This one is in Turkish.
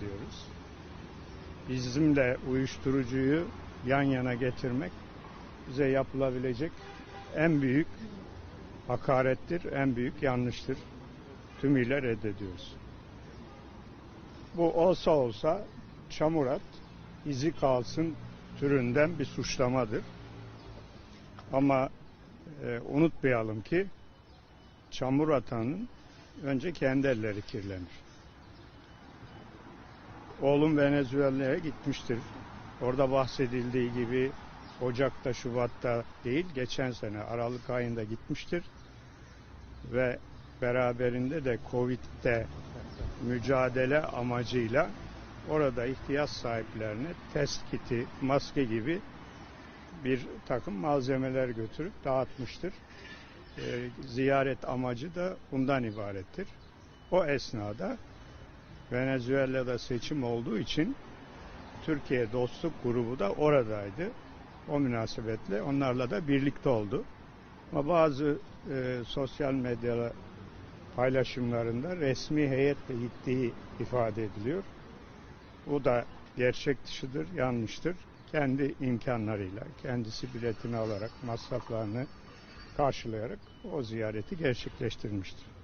diyoruz. Bizimle uyuşturucuyu yan yana getirmek bize yapılabilecek en büyük hakarettir, en büyük yanlıştır. Tümüyle reddediyoruz. Bu olsa olsa çamurat izi kalsın türünden bir suçlamadır. Ama e, unutmayalım ki çamur atanın önce kendi elleri kirlenir. Oğlum Venezuela'ya gitmiştir. Orada bahsedildiği gibi Ocak'ta, Şubat'ta değil, geçen sene Aralık ayında gitmiştir. Ve beraberinde de Covid'de mücadele amacıyla orada ihtiyaç sahiplerine test kiti, maske gibi bir takım malzemeler götürüp dağıtmıştır. Ee, ziyaret amacı da bundan ibarettir. O esnada Venezuela'da seçim olduğu için Türkiye Dostluk Grubu da oradaydı. O münasebetle onlarla da birlikte oldu. Ama bazı e, sosyal medya paylaşımlarında resmi heyetle gittiği ifade ediliyor. Bu da gerçek dışıdır, yanlıştır. Kendi imkanlarıyla, kendisi biletini alarak, masraflarını karşılayarak o ziyareti gerçekleştirmiştir.